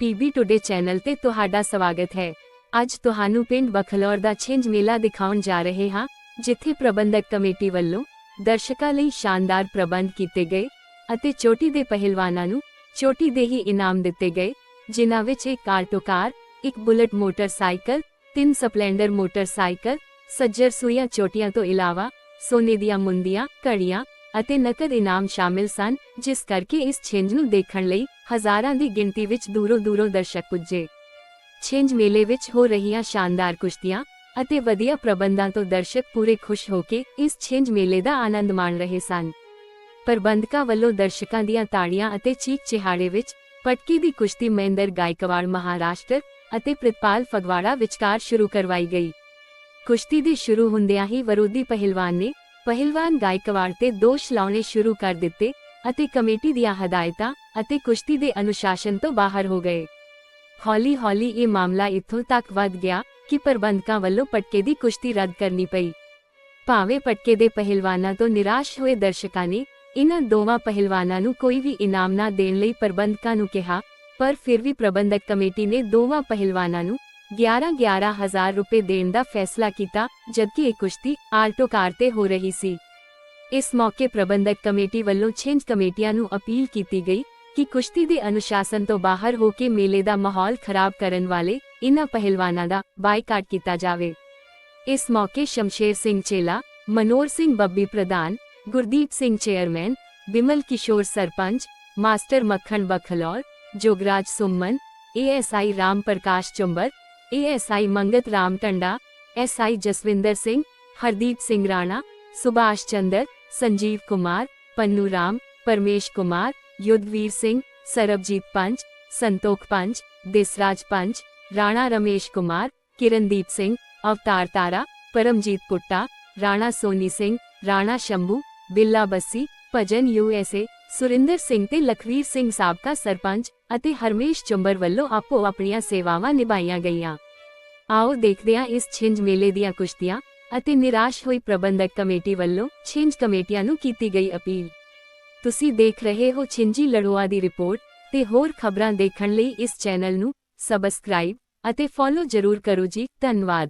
PB today channel ਤੇ ਤੁਹਾਡਾ ਸਵਾਗਤ ਹੈ। ਅੱਜ ਤੁਹਾਨੂੰ ਪਿੰਡ ਬਖਲੌਰ ਦਾ ਛਿੰਝ ਮੇਲਾ ਦਿਖਾਉਣ ਜਾ ਰਹੇ ਹਾਂ, ਜਿੱਥੇ ਪ੍ਰਬੰਧਕ ਕਮੇਟੀ ਵੱਲੋਂ ਦਰਸ਼ਕਾਂ ਲਈ ਸ਼ਾਨਦਾਰ ਪ੍ਰਬੰਧ ਕੀਤੇ ਗਏ ਅਤੇ ਚੋਟੀ ਦੇ ਪਹਿਲਵਾਨਾਂ ਨੂੰ ਚੋਟੀ ਦੇ ਹੀ ਇਨਾਮ ਦਿੱਤੇ ਗਏ, ਜਿਨ੍ਹਾਂ ਵਿੱਚ ਇੱਕ ਆਲਟੋ ਕਾਰ ਇੱਕ ਬੁਲਟ ਮੋਟਰਸਾਈਕਲ, ਤਿੰਨ ਸਪਲੈਂਡਰ ਮੋਟਰਸਾਈਕਲ, ਸੱਜਰ ਸੂਈਆਂ ਚੋਟੀਆਂ ਤੋਂ ਇਲਾਵਾ ਸੋਨੇ ਦੀਆਂ ਮੁੰਦੀਆਂ ਕੜੀਆਂ ਅਤੇ ਨਕਦ ਇਨਾਮ ਸ਼ਾਮਿਲ ਸਨ, ਜਿਸ ਕਰਕੇ ਇਸ ਛਿੰਝ ਨੂੰ ਦੇਖਣ ਲਈ ਹਜ਼ਾਰਾਂ ਦੀ ਗਿਣਤੀ ਵਿੱਚ ਦੂਰੋਂ ਦੂਰੋਂ ਦਰਸ਼ਕ ਪੁੱਜੇ। ਛਿੰਝ ਮੇਲੇ ਵਿੱਚ ਹੋ ਰਹੀਆਂ ਸ਼ਾਨਦਾਰ ਕੁਸ਼ਤੀਆਂ ਅਤੇ ਵਧੀਆ ਪ੍ਰਬੰਧਾਂ ਤੋਂ ਦਰਸ਼ਕ ਪੂਰੇ ਖੁਸ਼ ਹੋ ਕੇ ਇਸ ਛਿੰਝ ਮੇਲੇ ਦਾ ਆਨੰਦ ਮਾਣ ਰਹੇ ਸਨ। ਪ੍ਰਬੰਧਕਾਂ ਵੱਲੋਂ ਦਰਸ਼ਕਾਂ ਦੀਆਂ ਤਾੜੀਆਂ ਅਤੇ ਚੀਕ ਚਿਹਾੜੇ ਵਿੱਚ ਪਟਕੀ ਦੀ ਕੁਸ਼ਤੀ ਮਹਿੰਦਰ ਗਾਇਕਵਾੜ, ਮਹਾਰਾਸ਼ਟਰ ਅਤੇ ਪ੍ਰਿਤਪਾਲ ਫਗਵਾੜਾ ਵਿਚਕਾਰ ਸ਼ੁਰੂ ਕਰਵਾਈ ਗਈ। ਕੁਸ਼ਤੀ ਦੇ ਸ਼ੁਰੂ ਹੁੰਦਿਆਂ ਹੀ ਵਿਰੋਧੀ ਪਹਿਲਵਾਨ ਨੇ ਪਹਿਲਵਾਨ ਗਾਇਕਵਾੜ ਤੇ ਦੋਸ਼ ਲਾਉਣੇ ਸ਼ੁਰੂ ਕਰ ਦਿੱਤੇ ਅਤੇ ਕਮੇਟੀ ਦੀਆਂ ਹਦਾਇਤਾਂ ਅਤੇ ਕੁਸ਼ਤੀ ਦੇ ਅਨੁਸ਼ਾਸਨ ਤੋਂ ਬਾਹਰ ਹੋ ਗਏ। ਹੌਲੀ-ਹੌਲੀ ਇਹ ਮਾਮਲਾ ਇੱਥੋਂ ਤੱਕ ਵੱਧ ਗਿਆ ਕਿ ਪ੍ਰਬੰਧਕਾਂ ਵੱਲੋਂ ਪਟਕੇ ਦੀ ਕੁਸ਼ਤੀ ਰੱਦ ਕਰਨੀ ਪਈ। ਭਾਵੇਂ ਪਟਕੇ ਦੇ ਪਹਿਲਵਾਨਾਂ ਤੋਂ ਨਿਰਾਸ਼ ਹੋਏ ਦਰਸ਼ਕਾਂ ਨੇ ਇਨ੍ਹਾਂ ਦੋਵਾਂ ਪਹਿਲਵਾਨਾਂ ਨੂੰ ਕੋਈ ਵੀ ਇਨਾਮ ਨਾ ਦੇਣ ਲਈ ਪ੍ਰਬੰਧਕਾਂ ਨੂੰ ਕਿਹਾ, ਪਰ ਫਿਰ ਵੀ ਪ੍ਰਬੰਧਕ ਕਮੇਟੀ ਨੇ ਦੋਵਾਂ ਪਹਿਲਵਾਨਾਂ ਨੂੰ 11-11 ਹਜ਼ਾਰ ਰੁਪਏ ਦੇਣ ਦਾ ਫੈਸਲਾ ਕੀਤਾ, ਜਦਕਿ ਇਹ ਕੁਸ਼ਤੀ ਆਲਟੋ ਕਾਰ ਤੇ ਹੋ ਰਹੀ ਸੀ। ਇਸ ਮੌਕੇ ਪ੍ਰਬੰਧਕ ਕਮੇਟੀ ਵੱਲੋਂ ਛਿੰਝ ਕਮੇਟੀਆਂ ਨੂੰ ਅਪੀਲ ਕੀਤੀ ਗਈ ਕਿ ਕੁਸ਼ਤੀ ਦੇ ਅਨੁਸ਼ਾਸਨ ਤੋਂ ਬਾਹਰ ਹੋ ਕੇ ਮੇਲੇ ਦਾ ਮਾਹੌਲ ਖਰਾਬ ਕਰਨ ਵਾਲੇ ਇਨ੍ਹਾਂ ਪਹਿਲਵਾਨਾਂ ਦਾ ਬਾਈਕਾਟ ਕੀਤਾ ਜਾਵੇ। ਇਸ ਮੌਕੇ ਸ਼ਮਸ਼ੇਰ ਸਿੰਘ ਚੇਲਾ ਮਨੋਰ ਸਿੰਘ ਬੱਬੀ ਪ੍ਰਧਾਨ, Gurdeep Singh chairman, Bimal Kishore sarpanch, master Makhan Bakhlaur, Jograj Suman, ASI Ram Parkash Chumbar, ASI Mangat Ram Tanda, SI Jaswinder Singh, Hardeep Singh Rana, Subhash Chander Sanjeev Kumar, Pannu Ram, Parmesh Kumar, Yudhvir Singh, Sarabjit panch, Santokh panch, Desraj panch, Rana Ramesh Kumar, Kirandeep Singh, Avtar Tara, Paramjit Putta, Rana Soni Singh, Rana Shambhu, Billa Bassi, Bhajan USA Surinder Singh ਤੇ ਲਖਵੀਰ ਸਿੰਘ ਸਾਬਕਾ ਸਰਪੰਚ ਅਤੇ ਹਰਮੇਸ਼ ਚੁੰਬਰ ਵੱਲੋਂ ਆਪੋ ਆਪਣੀਆਂ ਸੇਵਾਵਾਂ ਨਿਭਾਈਆਂ ਗਈਆਂ। ਆਓ ਦੇਖਦੇ ਹਾਂ ਇਸ ਛਿੰਝ ਮੇਲੇ ਦੀਆਂ ਕੁਸ਼ਤੀਆਂ। ਅਤੇ ਨਿਰਾਸ਼ ਹੋਈ ਪ੍ਰਬੰਧਕ ਕਮੇਟੀ ਵੱਲੋਂ ਛਿੰਝ ਕਮੇਟੀਆਂ ਨੂੰ ਕੀਤੀ ਗਈ ਅਪੀਲ। ਤੁਸੀਂ ਦੇਖ ਰਹੇ ਹੋ ਛਿੰਝੀ ਲੜੋਆ ਦੀ ਰਿਪੋਰਟ, ਤੇ ਹੋਰ ਖਬਰਾਂ ਦੇਖਣ ਲਈ ਇਸ ਚੈਨਲ ਨੂੰ ਸਬਸਕ੍ਰਾਈਬ ਅਤੇ ਫੋਲੋ ਜ਼ਰੂਰ ਕਰੋ ਜੀ, ਧੰਨਵਾਦ।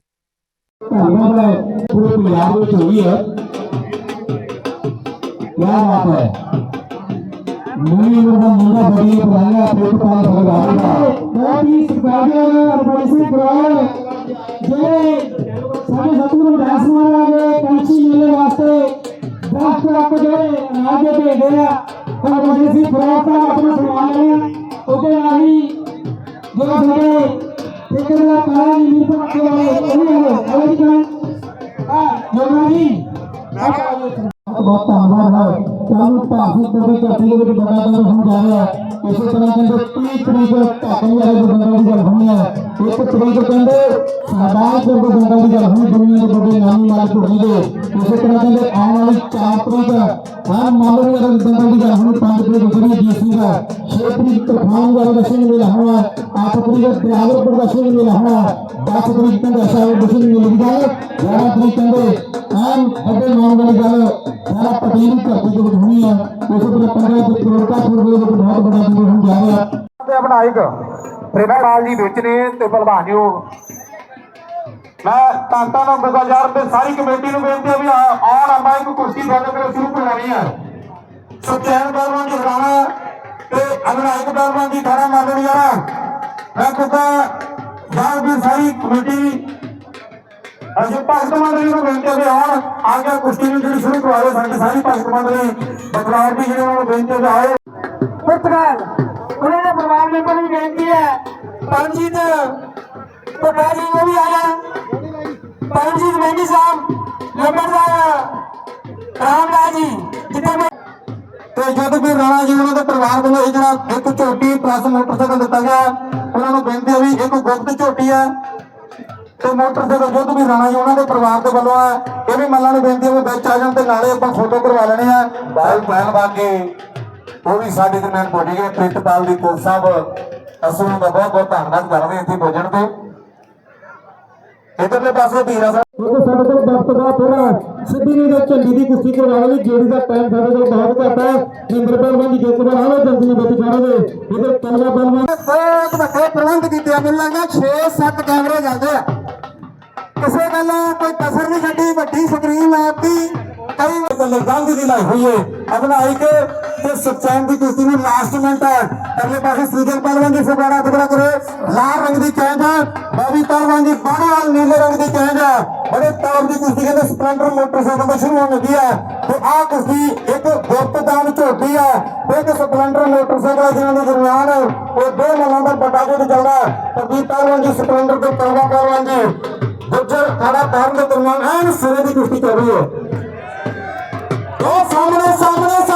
ਪੂਰੇ ਪੰਜਾਬ ਵਿੱਚ ਹੋਈ ਹੈ ਕਿਆ ਬਾਤ ਹੈ ਮੇਰੀ ਦਾ ਮੁੰਡਾ ਬੜੀ ਪੁਰਾਣਾ ਪ੍ਰਿਤਪਾਲ ਭਗਵਾਨ ਬਹੁਤ ਹੀ ਸਤਿਕਾਰਯੋਗ ਬੜੀ ਪੁਰਾਣ ਜਿਹੜੇ ਸਾਡੇ ਸਤਿਗੁਰੂ ਦਾਸ ਮਹਾਰਾਜ ਕੰਚੀ ਮੇਲੇ ਵਾਸਤੇ ਦਸ ਲੱਖ ਜਿਹੜੇ ਅਨਾਜ ਦੇ ਭੇਜਦੇ ਆ ਤਾਂ ਬੜੀ ਸੀ ਫਰੋਖਤਾ ਆਪਣਾ ਸਮਾਨ ਲੈਣਾ ਉਹਦੇ ਨਾਲ ਹੀ ਜੋ ਸਾਡੇ ਠੇਕੇਦਾਰ ਕਾਲਾ ਜੀ ਨਿਰਪੱਖ ਵਾਲੇ ਉਹ ਵੀ ਹੈ ਅਵਧ ਕਰਾਂ ਆ ਜੋਗਾ ਜੀ। ਬਹੁਤ ਧੰਨਵਾਦ। ਹੈ ਤੁਹਾਨੂੰ ਭਾਸ਼ਣ ਦੇ ਕਥੀ ਦੇ ਵਿੱਚ ਬੜਾ ਬੜਾ ਸਮਝਾਇਆ ਇਸੇ ਤਰ੍ਹਾਂ ਕਹਿੰਦੇ 30 ਤਰੀਕ ਢਾਕਣ ਵਾਲੇ ਬੰਦਾਂ ਦੀ ਗੱਲ ਹੋਣੀ ਹੈ। ਇੱਕ ਤਰੀਕ ਕਹਿੰਦੇ ਸਾਬਾਨ ਦੇ ਬੰਦਾਂ ਦੀ ਗੱਲ ਹੋਣੀ ਦੁਨੀਆ ਦੇ ਬੜੇ ਨਾਮੀ ਮਾਲਕ ਹੋਣਗੇ ਇਸੇ ਤਰ੍ਹਾਂ ਕਹਿੰਦੇ ਆਉਣ ਵਾਲੀ 4 ਤਰੀਕ ਹਰ ਮਾਲਕ ਦੇ ਬੰਦਾਂ ਦੀ ਗੱਲ ਹੋਣੀ 5 ਤਰੀਕ ਗੁਰੂ ਡੀਸੀ ਦਾ। 6 ਤਰੀਕ ਤਰਖਾਨ ਵਾਲੇ ਦਾ ਸਿੰਘ ਮੇਲਾ ਹੋਣਾ। 8 ਤਰੀਕ ਡਰਾਈਵਰ ਦਾ ਸਿੰਘ ਮੇਲਾ ਹੋਣਾ। 10 ਤਰੀਕ ਕਹਿੰਦੇ ਸਾਹਿਬ ਦਾ ਸਿੰਘ ਮੇਲਾ ਦੀ ਗੱਲ। 11 ਤਰੀਕ ਕਹਿੰਦੇ ਆਮ ਅੱਡੇ ਨਾਮ ਵਾਲੀ ਗੱਲ। ਸਾਰਾ ਪਟੇਲ ਦੀ ਧਰਤੀ ਦੇ ਵਿੱਚ ਹੋਣੀ ਹੈ ਇਸੇ ਤਰ੍ਹਾਂ ਪੰਦਰਾਂ ਤੇ ਕਰੋੜਾਂ ਰੁਪਏ ਦੇ ਵਿੱਚ ਬਹੁਤ ਵੱਡਾ ਪ੍ਰੋਗਰਾਮ ਜਾ ਰਿਹਾ। ਤੇ ਵਿਧਾਇਕ ਪ੍ਰਿਤਪਾਲ ਜੀ ਮੈਂ ਤਾਂਤਾ ਨੂੰ ਗੁਜ਼ਾਰ ਤੇ ਸਾਰੀ ਕਮੇਟੀ ਨੂੰ ਬੇਨਤੀ ਹੈ ਵੀ ਆਉਣ ਆਪਾਂ ਇੱਕ ਕੁਰਸੀ ਤੁਹਾਡੇ ਕੋਲ ਸ਼ੁਰੂ ਕਰਵਾਉਣੀ ਹੈ ਸਚੈਨ ਬਲਵਾਨ ਜੀ ਰਾਣਾ ਤੇ ਅਧਿਨਾਇਕ ਬਲਵਾਨ ਜੀ ਥਾਰਾ ਮੰਡਲੀ ਵਾਲਾ ਮੈਂ ਕਹਤਾ ਜਾਂ ਵੀ ਸਾਰੀ ਕਮੇਟੀ ਅਸੀਂ ਭਗਤ ਮੰਡਲੀ ਨੂੰ ਬੇਨਤੀ ਹੈ ਵੀ ਆਉਣ, ਆ ਕੇ ਕੁਸ਼ਤੀ ਨੂੰ ਜਿਹੜੀ ਸ਼ੁਰੂ ਕਰਵਾਓ ਸਾਡੇ ਸਾਰੀ ਭਗਤ ਮੰਡਲੀ ਬਦਲਾਅ ਦੀ ਜਿਹੜੀ ਉਹਨਾਂ ਨੂੰ ਬੇਨਤੀ ਹੈ ਵੀ ਆਓ। ਪੁਰਤਗਾਲ ਉਹਨਾਂ ਦੇ ਪਰਿਵਾਰ ਮੈਂਬਰ ਨੂੰ ਬੇਨਤੀ ਹੈ ਪਰਮਜੀਤ ਪਟਾ ਜੀ ਨੂੰ ਵੀ ਆਇਆ ਪਰਮਜੀਤ ਮਹਿੰਦੀ ਸਾਹਿਬ ਲੰਬੜਦਾਰ ਰਾਮਰਾਜ ਜੀ, ਜਿੱਥੇ ਮੈਂ ਤੇ ਜਦ ਵੀ ਰਾਣਾ ਜੀ ਉਹਨਾਂ ਦੇ ਪਰਿਵਾਰ ਵੱਲੋਂ ਇਹ ਜਿਹੜਾ ਇੱਕ ਝੋਟੀ ਪਲੱਸ ਮੋਟਰਸਾਈਕਲ ਦਿੱਤਾ ਗਿਆ, ਉਹਨਾਂ ਨੂੰ ਬੇਨਤੀ ਹੈ ਵੀ ਇੱਕ ਗੁਪਤ ਝੋਟੀ ਹੈ। ਤੇ ਮੋਟਰਸਾਈਕਲ ਜਦ ਵੀ ਰਾਣਾ ਜੀ ਉਹਨਾਂ ਦੇ ਪਰਿਵਾਰ ਦੇ ਵੱਲੋਂ ਹੈ, ਇਹ ਵੀ ਮੱਲਾਂ ਨੂੰ ਬੇਨਤੀ ਹੈ ਵੀ ਵਿੱਚ ਆ ਜਾਣ ਤੇ ਨਾਲੇ ਆਪਾਂ ਫੋਟੋ ਕਰਵਾ ਲੈਣੇ ਆ। ਬਾਲ ਪਹਿਲ ਬਾਗੇ ਉਹ ਵੀ ਸਾਡੇ ਦਰਮਿਆਨ ਨਾਲ ਪਹੁੰਚ ਗਏ, ਪ੍ਰਿਤਪਾਲ ਦੀ ਕੋਲ ਸਾਹਿਬ, ਅਸੀਂ ਉਹਨਾਂ ਦਾ ਬਹੁਤ ਬਹੁਤ ਧੰਨਵਾਦ ਕਰਦੇ ਹਾਂ ਇੱਥੇ ਪਹੁੰਚਣ ਤੇ। ਇਧਰਲੇ ਪਾਸੇ ਧੀਰਾ ਸਾਹਿਬ ਕਿਉਂਕਿ ਸਾਡੇ ਕੋਲ ਵਕਤ ਦਾ ਥੋੜਾ ਸਿੱਧੀ ਨਹੀਂ ਤਾਂ ਝੰਡੀ ਦੀ ਕੁਸ਼ਤੀ ਕਰਵਾਉਣ ਲਈ ਜਿਹੜੀ ਦਾ ਟਾਈਮ ਸਾਡੇ ਕੋਲ ਬਹੁਤ ਘੱਟ ਹੈ ਨਿੰਦਰ ਪਹਿਲਵਾਨ ਦੀ ਜਿੱਤ ਬਣਾਵੇ ਜਲਦੀ ਵਿੱਚ ਛੱਡ ਦੇ ਇਧਰ ਤਲਵਾ ਪਹਿਲਵਾਨ ਬਹੁਤ ਵੱਡੇ ਪ੍ਰਬੰਧ ਕੀਤੇ ਆ ਮੈਨੂੰ ਲੱਗਦਾ 6-7 ਕੈਮਰੇ ਚੱਲਦੇ ਆ। ਕਿਸੇ ਗੱਲ ਕੋਈ ਕਸਰ ਨਹੀਂ ਛੱਡੀ ਵੱਡੀ ਸਕਰੀਨ ਲਾਤੀ ਕਈ ਲਗਾਂਦੀ ਦੀ ਲਾਈ ਹੋਈ ਹੈ ਆਪਣਾ ਆਈਕ ਤੇ ਸਚੈਨ ਦੀ ਕੁਸ਼ਤੀ ਨੂੰ ਲਾਸਟ ਮਿੰਟ ਹੈ। ਅਗਲੇ ਪਾਸੇ ਸ੍ਰੀਜਨ ਪਹਿਲਵਾਨ ਦੀ ਫਗਾੜਾ ਟੁਕੜਾ ਕਰੇ। ਲਾਲ ਰੰਗ ਦੀ ਕੈਂਜ ਬਾਬੀ ਪਹਿਲਵਾਨ ਦੀ ਬਾਹਰ ਨੀਲੇ ਰੰਗ ਦੀ ਕੈਂਜ ਬੜੇ ਤੌਰ ਦੀ ਕੁਸ਼ਤੀ ਕਹਿੰਦੇ ਸਪਲੈਂਡਰ ਮੋਟਰਸਾਈਕਲ ਤੋਂ ਸ਼ੁਰੂ ਹੋਣ ਲੱਗੀ ਹੈ। ਤੇ ਆਹ ਕੁਸ਼ਤੀ ਇੱਕ ਗੁਰਤਦਾਨ ਝੋਟੀ ਹੈ। ਇੱਕ ਸਪਲੈਂਡਰ ਮੋਟਰਸਾਈਕਲ ਜਿਹਨਾਂ ਦੇ ਦਰਮਿਆਨ। ਉਹ ਦੋ ਮੱਲਾਂ ਦਾ ਵੱਡਾ ਕੁੱਟ ਚੱਲਦਾ ਹੈ। ਪ੍ਰਦੀਪ ਪਹਿਲਵਾਨ ਜੀ ਸਪਲੈਂਡਰ ਤੋਂ ਤਲਵਾ ਪਹਿਲਵਾਨ ਜੀ ਗੁੱਜਰ ਖਾੜਾ ਪੈਰ ਦੇ ਦਰਮਿਆਨ ਐਨ ਸਿਰੇ ਦੀ ਕੁਸ਼ਤੀ ਚੱਲ ਰਹੀ ਹੈ। ਉਹ ਸਾਹਮਣੇ ਸਾਹਮਣੇ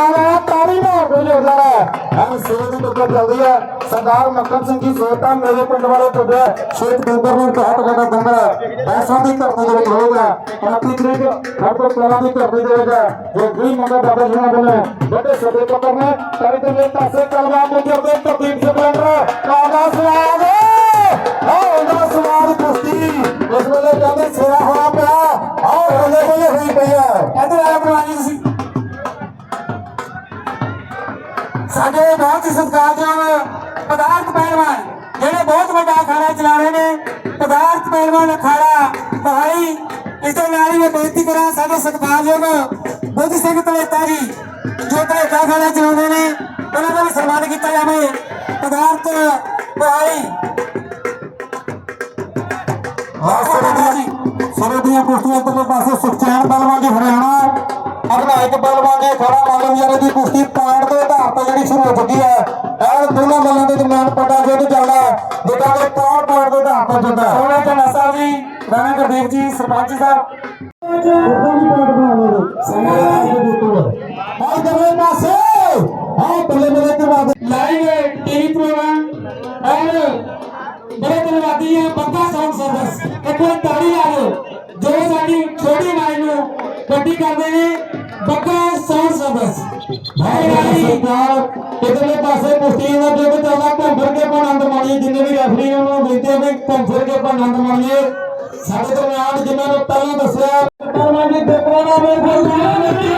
ਕੁਸ਼ਤੀ ਦਾ ਸਵਾਲ ਹੈ ਤਾੜੀ ਮਾਰ ਦੇ ਲੋਕਾਂ ਦਾ ਐਨ ਸਿਰੇ ਦੀ ਟੱਕਰ ਚੱਲਦੀ ਹੈ। ਸਰਦਾਰ ਮੱਕਮ ਸਿੰਘ ਜੀ ਸੋਤਾ ਮੇਰੇ ਪਿੰਡ ਵਾਲੇ ਟੁੱਟੇ ਸ਼ੇਖ ਬਿੰਦਰ ਨੂੰ ਬਹੁਤ ਵੱਡਾ ਦੰਦਰ ਹੈ। ਐਸਾ ਦੀ ਧਰਤੀ ਦੇ ਵਿੱਚ ਹੋਊਗਾ 29 ਤਰੀਕ ਹਰ ਤੋਂ ਪਹਿਲਾਂ ਦੀ ਧਰਤੀ ਦੇ ਵਿੱਚ ਜੋ ਗ੍ਰੀ ਮੰਗਾ ਬਾਬਾ ਜੀ ਨਾਲ ਬਣੇ, ਵੱਡੇ ਸਦੇ ਪੱਤਰ ਨੇ ਤਾੜੀ ਦੇ ਵਿੱਚ ਤਾਸੇ ਕਲਵਾ ਮੁੰਦਰ ਦੇ ਪ੍ਰਦੀਪ ਸਪਲੈਂਡਰ ਕਾਦਾ ਸਵਾਲ ਆਹ ਸਤਿਕਾਰਯੋਗ ਬੁੱਧ ਸਿੰਘ ਤਲੇਤਾ ਜੀ ਜੋ ਤਲੇਤਾ ਅਖਾੜਾ ਚਲਾਉਂਦੇ ਨੇ ਉਹਨਾਂ ਦਾ ਵੀ ਸਨਮਾਨ ਕੀਤਾ ਜਾਵੇ। ਪਦਾਰਥ ਆਹ ਸਿਰੇ ਦੀਆਂ ਕੁਸ਼ਤੀਆਂ ਤੋਂ ਪਾਸੇ ਸੁਖਚੈਨ ਬਲਵਾਨ ਦੀ ਹਰਿਆਣਾ ਅਗਨਾਇਕ ਬਲਵਾਨ ਦੇ ਖੜਾ ਮਾਲਮ ਯਾਰੇ ਦੀ ਕੁਸ਼ਤੀ ਪਾੜ ਦੇ ਆਧਾਰ ਤੇ ਜਿਹੜੀ ਸ਼ੁਰੂ ਹੋ ਚੁੱਕੀ ਹੈ। ਇਹ ਦੋਨਾਂ ਮੱਲਾਂ ਦੇ ਦਰਮਿਆਨ ਪੱਟਾ ਜੁੱਧ ਚੱਲਦਾ ਜਿਹੜਾ ਕਿ ਪਾੜ ਪਾੜ ਦੇ ਆਧਾਰ ਤੇ ਹੈ। ਸੋਹਣਾ ਚੰਨਾ ਸਾਹਿਬ ਜੀ। ਰਾਣਾ ਗੁਰਦੇਵ ਜੀ ਸਰਪੰਚ ਸਾਹਿਬ ਉਦੋਂ ਵੀ ਪਾੜ ਬਣਾ ਲਓ ਸਮੇਂ ਦੇ ਦਿੱਤੋ ਆਹ ਦਵੇ ਪਾਸੇ ਆਹ ਬੱਲੇ ਬੱਲੇ ਤੇ ਬਾਦ ਲਾਈਵ ਟੀਵੀ ਪ੍ਰੋਗਰਾਮ ਔਰ ਬੜੇ ਧੰਨਵਾਦੀ ਹੈ ਬੱਗਾ ਸਾਊਂਡ ਸਰਵਿਸ ਇੱਕ ਵਾਰ ਤਾੜੀ ਲਾ ਦਿਓ ਜੋ ਸਾਡੀ ਛੋਟੀ ਮਾਈ ਨੂੰ ਵੱਡੀ ਕਰਦੇ ਨੇ ਬੱਗਾ ਸਾਊਂਡ ਸਰਵਿਸ ਸਰਕਾਰ ਇਧਰਲੇ ਪਾਸੇ ਕੁਸ਼ਤੀ ਦਾ ਜੋ ਵੀ ਚੱਲਦਾ ਘੁੰਮ ਫਿਰ ਕੇ ਆਪਾਂ ਆਨੰਦ ਮਾਣੀਏ ਜਿੰਨੇ ਵੀ ਰੈਫਰੀ ਉਹਨਾਂ ਨੂੰ ਬੇਨਤੀ ਹੈ ਵੀ ਘੁੰਮ ਫਿਰ ਕੇ ਆਪਾਂ ਆਨੰਦ ਮਾਣੀਏ ਸਾਡੇ ਦਰਮਿਆਨ ਜਿਨ੍ਹਾਂ ਨੂੰ ਪਹਿਲਾਂ ਦੱਸਿਆ ਪਹਿਲਾਂ ਦੀ ਦੇਖਣਾ ਨਾ। ਮੇਰੇ ਹਰਮਿੰਦਰ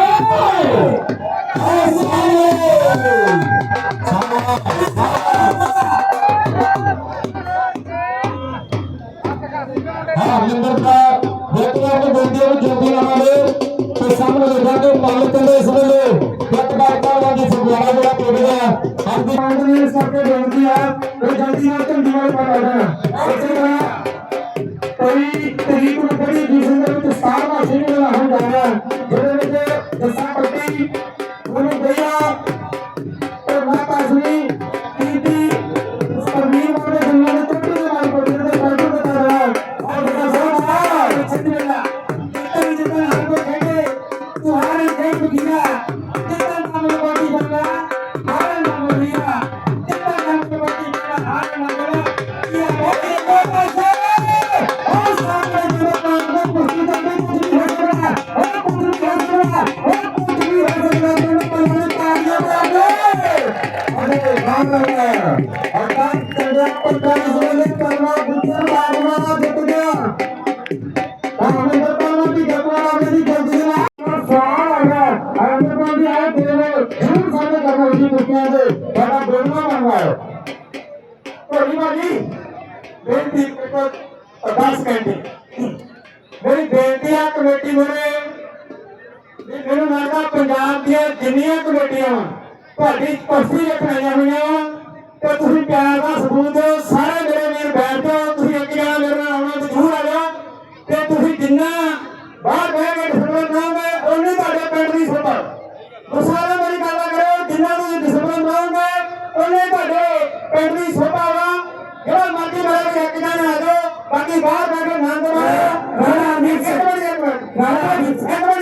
ਪੰਜਾਬ ਦੀਆਂ ਜਿੰਨੀਆਂ ਕਮੇਟੀਆਂ ਵਾਂ, ਤੁਹਾਡੀ ਕੁਰਸੀ ਰੱਖਣੀਆਂ ਹੋਈਆਂ ਵਾਂ ਤੇ ਤੁਸੀਂ ਪਿਆਰ ਦਾ ਸਬੂਤ ਦਿਓ ਸਾਰੇ ਮੇਰੇ ਵੀਰ ਬੈਠ ਜਾਓ ਤੁਸੀਂ ਇੱਕ ਜਣਾ ਮੇਰੇ ਨਾਲ ਆਉਣਾ ਤੇ ਜ਼ਰੂਰ ਆ ਜਾਓ ਤੇ ਤੁਸੀਂ ਜਿੰਨਾ ਬਾਹਰ ਬਹਿ ਕੇ ਡਿਸਪਲਿਨ ਰਹੋਗੇ ਉਨੀ ਤੁਹਾਡੇ ਪਿੰਡ ਦੀ ਸੋਭਾ ਸਾਰੇ ਮੇਰੀ ਗੱਲ ਕਰੋ ਜਿੰਨਾ ਤੁਸੀਂ ਡਿਸਪਲਿਨ ਰਹੋਗੇ ਉਹਨੇ ਤੁਹਾਡੇ ਪਿੰਡ ਦੀ ਸੋਭਾ ਵਾ ਜਿਹੜਾ ਮਰਜ਼ੀ ਮਾਰੇ ਇੱਕ ਜਣਾ ਆ ਜਾਓ ਬਾਕੀ ਬਾਹਰ ਬੈਠ ਕੇ ਆਨੰਦ ਮਾਣੋ ਰਾਣਾ ਅਮੀਰ ਸਿੰਘ ਇੱਕ ਮਿੰਟ ਰਾਣਾ ਅਮੀਰ ਸਿੰਘ ਇੱਕ ਮਿੰਟ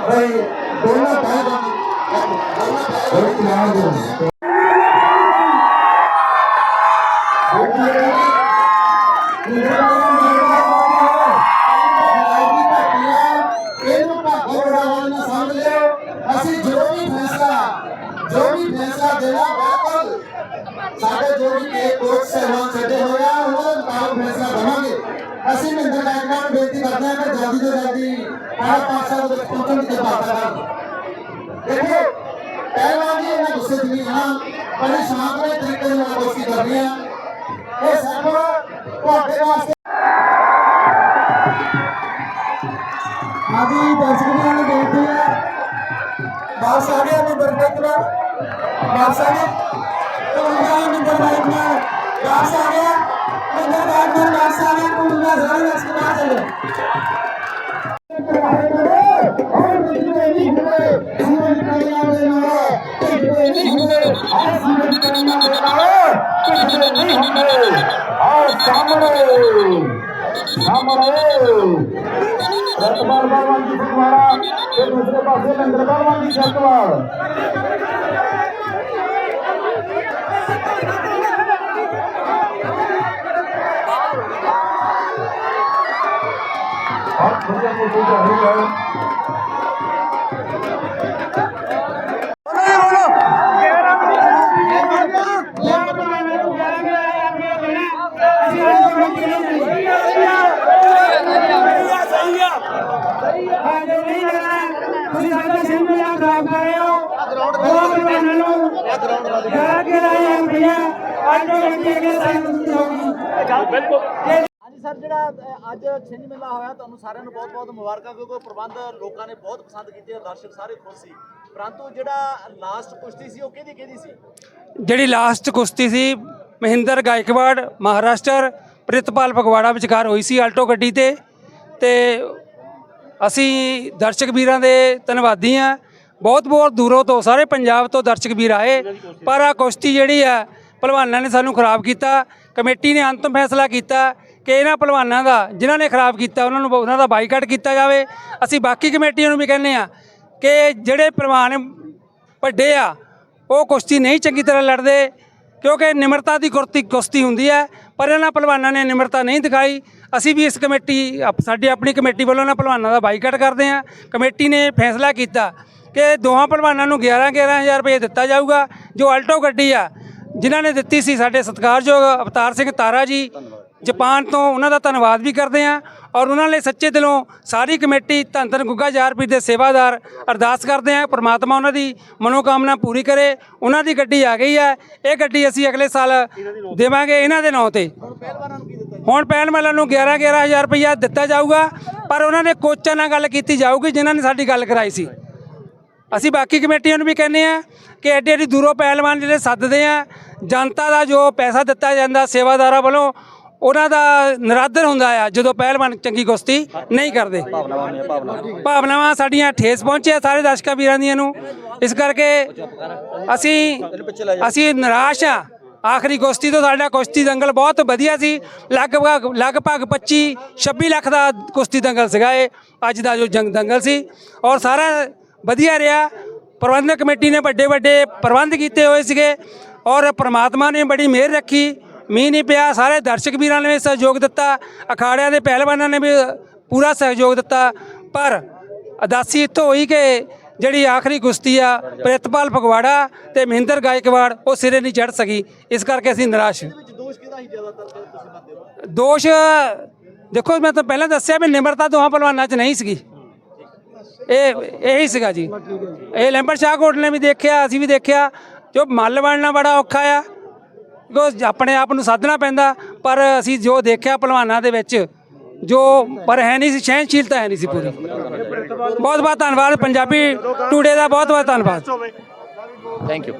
ਭਾਈ ਦੋਨਾਂ ਭਾਈ ਦੋਨਾਂ ਭਾਈ ਅਸੀਂ ਮਹਿੰਦਰ ਨਾਇਕਾਂ ਨੂੰ ਬੇਨਤੀ ਕਰਦੇ ਹਾਂ ਕਿ ਜਲਦੀ ਤੋਂ ਜਲਦੀ ਪਾਰਾ ਪਾਸਾ ਦੇ ਵਿੱਚ ਪਹੁੰਚਣ ਦੀ ਕਿਰਪਾ ਕਰਨ ਦੇਖੋ ਪਹਿਲਾਂ ਜੀ ਇਹਨਾਂ ਗੁੱਸੇ 'ਚ ਨਹੀਂ ਜਾਣਾ ਬੜੇ ਸ਼ਾਂਤਮਈ ਤਰੀਕੇ ਨਾਲ ਕੋਸ਼ਿਸ਼ ਕਰਨੀ ਆ ਇਹ ਸਭ ਤੁਹਾਡੇ ਵਾਸਤੇ ਆਦੀ ਦਰਸ਼ਕਾਂ ਨੂੰ ਬੇਨਤੀ ਹੈ ਬਾਸ ਆ ਗਿਆ ਨੰਬਰ ਦੇਖਣਾ ਬਾਸ ਆ ਗਿਆ ਤੁਮਦਾ ਨੰਬਰ ਦੇਖਣਾ ਬਾਸ ਆ ਗਿਆ ਨੰਬਰ ਦੇਖਣਾ ਬਾਸ ਆ ਗਿਆ ਤੁਮਦਾ ਬਾਲਵਾਨ ਜੀ ਚੱਕਵਾਲ ਬਹੁਤ ਵਧੀਆ ਕੋਸ਼ਿਸ਼ ਕਰ ਰਹੀ ਹੈ ਤੁਸੀਂ ਸਾਡੇ ਸਿੰਘ ਨਾਲ ਖਰਾਬ ਕਰ ਰਹੇ ਹੋ ਗਰਾਊਂਡ ਨੂੰ ਜਾ ਕੇ ਰਾਈ ਐਮਪੀਆ ਅੱਜ ਹਾਂਜੀ ਸਰ, ਜਿਹੜਾ ਅੱਜ ਛਿੰਝ ਮੇਲਾ ਹੋਇਆ, ਤੁਹਾਨੂੰ ਸਾਰਿਆਂ ਨੂੰ ਬਹੁਤ-ਬਹੁਤ ਮੁਬਾਰਕਾਂ, ਕਿਉਂਕਿ ਪ੍ਰਬੰਧ ਲੋਕਾਂ ਨੇ ਬਹੁਤ ਪਸੰਦ ਕੀਤੇ ਦਰਸ਼ਕ ਸਾਰੇ ਖੁਸ਼ ਸੀ। ਪਰੰਤੂ ਜਿਹੜਾ ਲਾਸਟ ਕੁਸ਼ਤੀ ਸੀ, ਉਹ ਕਿਹਦੀ ਕਿਹਦੀ ਸੀ? ਜਿਹੜੀ ਲਾਸਟ ਕੁਸ਼ਤੀ ਸੀ, ਮਹਿੰਦਰ ਗਾਇਕਵਾੜ, ਮਹਾਰਾਸ਼ਟਰ, ਪ੍ਰਿਤਪਾਲ ਫਗਵਾੜਾ ਵਿਚਕਾਰ ਹੋਈ ਸੀ ਆਲਟੋ ਗੱਡੀ ਤੇ। ਤੇ ਅਸੀਂ ਦਰਸ਼ਕ ਵੀਰਾਂ ਦੇ ਧੰਨਵਾਦੀ ਆ ਬਹੁਤ ਬਹੁਤ ਦੂਰੋਂ ਤੋਂ ਸਾਰੇ ਪੰਜਾਬ ਤੋਂ ਦਰਸ਼ਕ ਵੀਰ ਆਏ। ਪਰ ਆ ਕੁਸ਼ਤੀ ਜਿਹੜੀ ਆ ਪਹਿਲਵਾਨਾਂ ਨੇ ਸਾਨੂੰ ਖਰਾਬ ਕੀਤਾ, ਕਮੇਟੀ ਨੇ ਅੰਤਮ ਫੈਸਲਾ ਕੀਤਾ ਕਿ ਇਹਨਾਂ ਪਹਿਲਵਾਨਾਂ ਦਾ, ਜਿਨ੍ਹਾਂ ਨੇ ਖਰਾਬ ਕੀਤਾ, ਉਹਨਾਂ ਨੂੰ ਉਹਨਾਂ ਦਾ ਬਾਈਕਾਟ ਕੀਤਾ ਜਾਵੇ। ਅਸੀਂ ਬਾਕੀ ਕਮੇਟੀਆਂ ਨੂੰ ਵੀ ਕਹਿੰਦੇ ਆ ਕਿ ਜਿਹੜੇ ਪਹਿਲਵਾਨ ਵੱਡੇ ਆ, ਉਹ ਕੁਸ਼ਤੀ ਨਹੀਂ ਚੰਗੀ ਤਰ੍ਹਾਂ ਲੜਦੇ, ਕਿਉਂਕਿ ਨਿਮਰਤਾ ਦੀ ਕੁਰਤੀ ਕੁਸ਼ਤੀ ਹੁੰਦੀ ਹੈ, ਪਰ ਇਹਨਾਂ ਪਹਿਲਵਾਨਾਂ ਨੇ ਨਿਮਰਤਾ ਨਹੀਂ ਦਿਖਾਈ। ਅਸੀਂ ਵੀ ਇਸ ਕਮੇਟੀ, ਆਪ- ਸਾਡੀ ਆਪਣੀ ਕਮੇਟੀ ਵੱਲੋਂ ਇਹਨਾਂ ਪਹਿਲਵਾਨਾਂ ਦਾ ਬਾਈਕਾਟ ਕਰਦੇ ਹਾਂ। ਕਮੇਟੀ ਨੇ ਫੈਸਲਾ ਕੀਤਾ ਕਿ ਦੋਹਾਂ ਪਹਿਲਵਾਨਾਂ ਨੂੰ 11 11000 ਰੁਪਏ ਦਿੱਤਾ ਜਾਊਗਾ, ਜੋ ਆਲਟੋ ਗੱਡੀ ਆ ਜਿਨ੍ਹਾਂ ਨੇ ਦਿੱਤੀ ਸੀ ਸਾਡੇ ਸਤਿਕਾਰਯੋਗ ਅਵਤਾਰ ਸਿੰਘ ਤਾਰਾ ਜੀ, ਜਾਪਾਨ ਤੋਂ ਉਹਨਾਂ ਦਾ ਧੰਨਵਾਦ ਵੀ ਕਰਦੇ ਹਾਂ ਔਰ ਉਹਨਾਂ ਲਈ ਸੱਚੇ ਦਿਲੋਂ ਸਾਰੀ ਕਮੇਟੀ ਧੰਨ ਧੰਨ ਗੁੱਗਾ ਜਾਰਪੀਰ ਦੇ ਸੇਵਾਦਾਰ ਅਰਦਾਸ ਕਰਦੇ ਹਾਂ, ਪ੍ਰਮਾਤਮਾ ਉਹਨਾਂ ਦੀ ਮਨੋਕਾਮਨਾ ਪੂਰੀ ਕਰੇ, ਉਹਨਾਂ ਦੀ ਗੱਡੀ ਆ ਗਈ ਹੈ, ਇਹ ਗੱਡੀ ਅਸੀਂ ਅਗਲੇ ਸਾਲ ਦੇਵਾਂਗੇ ਇਹਨਾਂ ਦੇ ਨਾਂ ਤੇ। ਹੁਣ ਪਹਿਲਵਾਨਾਂ ਵਾਲਿਆਂ ਨੂੰ 11 11000 ਰੁਪਇਆ ਦਿੱਤਾ ਜਾਊਗਾ, ਪਰ ਉਹਨਾਂ ਨੇ ਕੋਚਾਂ ਨਾਲ ਗੱਲ ਕੀਤੀ ਜਾਊਗੀ, ਜਿਨ੍ਹਾਂ ਨੇ ਸਾਡੀ ਗੱਲ ਕਰਾਈ ਸੀ। ਅਸੀਂ ਬਾਕੀ ਕਮੇਟੀਆਂ ਨੂੰ ਵੀ ਕਹਿੰਦੇ ਆ ਕਿ ਐਡੇ ਐਡੀ ਦੂਰੋਂ ਪਹਿਲਵਾਨ ਜਿਹੜੇ ਸੱਦਦੇ ਆ ਜਨਤਾ ਦਾ ਜੋ ਪੈਸਾ ਦਿੱਤਾ ਜਾਂਦਾ ਸੇਵਾਦਾਰਾਂ ਵੱਲੋਂ, ਉਹਨਾਂ ਦਾ ਨਰਾਦਰ ਹੁੰਦਾ ਆ ਜਦੋਂ ਪਹਿਲਵਾਨ ਚੰਗੀ ਕੁਸ਼ਤੀ ਨਹੀਂ ਕਰਦੇ। ਭਾਵਨਾਵਾਂ ਸਾਡੀਆਂ ਠੇਸ ਪਹੁੰਚਿਆ ਸਾਰੇ ਦਰਸ਼ਕਾਂ ਵੀਰਾਂ ਦੀਆਂ ਨੂੰ। ਇਸ ਕਰਕੇ ਅਸੀਂ ਅਸੀਂ ਨਿਰਾਸ਼ ਆ। ਆਖਰੀ ਕੁਸ਼ਤੀ ਤੋਂ ਸਾਡਾ ਕੁਸ਼ਤੀ ਦੰਗਲ ਬਹੁਤ ਵਧੀਆ ਸੀ। ਲਗਭਗ ਲਗਭਗ 25 26 ਲੱਖ ਦਾ ਕੁਸ਼ਤੀ ਦੰਗਲ ਸੀਗਾ ਇਹ। ਅੱਜ ਦਾ ਜੋ ਜੰਗ ਦੰਗਲ ਸੀ। ਔਰ ਸਾਰਾ ਵਧੀਆ ਰਿਹਾ। ਪ੍ਰਬੰਧਕ ਕਮੇਟੀ ਨੇ ਵੱਡੇ ਵੱਡੇ ਪ੍ਰਬੰਧ ਕੀਤੇ ਹੋਏ ਸੀਗੇ। ਔਰ ਪ੍ਰਮਾਤਮਾ ਨੇ ਬੜੀ ਮਿਹਰ ਰੱਖੀ। ਮੀਂਹ ਨਹੀਂ ਪਿਆ ਸਾਰੇ ਦਰਸ਼ਕ ਵੀਰਾਂ ਨੇ ਸਹਿਯੋਗ ਦਿੱਤਾ। ਅਖਾੜਿਆਂ ਦੇ ਪਹਿਲਵਾਨਾਂ ਨੇ ਵੀ ਪੂਰਾ ਸਹਿਯੋਗ ਦਿੱਤਾ। ਪਰ ਅਦਾਸੀ ਇੱਥੋਂ ਹੋਈ ਕਿ ਜਿਹੜੀ ਆਖਰੀ ਕੁਸ਼ਤੀ ਆ ਪ੍ਰਿਤਪਾਲ ਫਗਵਾੜਾ ਤੇ ਮਹਿੰਦਰ ਗਾਇਕਵਾੜ ਉਹ ਸਿਰੇ ਨਹੀਂ ਚੜ ਸਕੀ। ਇਸ ਕਰਕੇ ਅਸੀਂ ਨਿਰਾਸ਼ ਦੋਸ਼ ਦੇਖੋ ਮੈਂ ਤਾਂ ਪਹਿਲਾਂ ਦੱਸਿਆ ਵੀ ਨਿਮਰਤਾ ਦੋਹਾਂ ਪਹਿਲਵਾਨਾਂ 'ਚ ਨਹੀਂ ਸੀਗੀ। ਇਹ ਇਹੀ ਸੀਗਾ ਜੀ। ਇਹ ਲੈਂਬਰ ਸ਼ਾਹਕੋਟ ਨੇ ਵੀ ਦੇਖਿਆ ਅਸੀਂ ਵੀ ਦੇਖਿਆ। ਜੋ ਮੱਲ ਬਣਨਾ ਬੜਾ ਔਖਾ ਆ। ਬਿਕੋਜ਼ ਆਪਣੇ ਆਪ ਨੂੰ ਸਾਧਣਾ ਪੈਂਦਾ, ਪਰ ਅਸੀਂ ਜੋ ਦੇਖਿਆ ਪਹਿਲਵਾਨਾਂ ਦੇ ਵਿੱਚ, ਜੋ ਪਰ ਹੈ ਨਹੀਂ ਸੀ, ਸਹਿਣਸ਼ੀਲਤਾ ਹੈ ਨਹੀਂ ਸੀ ਪੂਰੀ। ਬਹੁਤ ਬਹੁਤ ਧੰਨਵਾਦ, ਪੰਜਾਬੀ ਟੂਡੇ ਦਾ ਬਹੁਤ ਬਹੁਤ ਧੰਨਵਾਦ। Thank you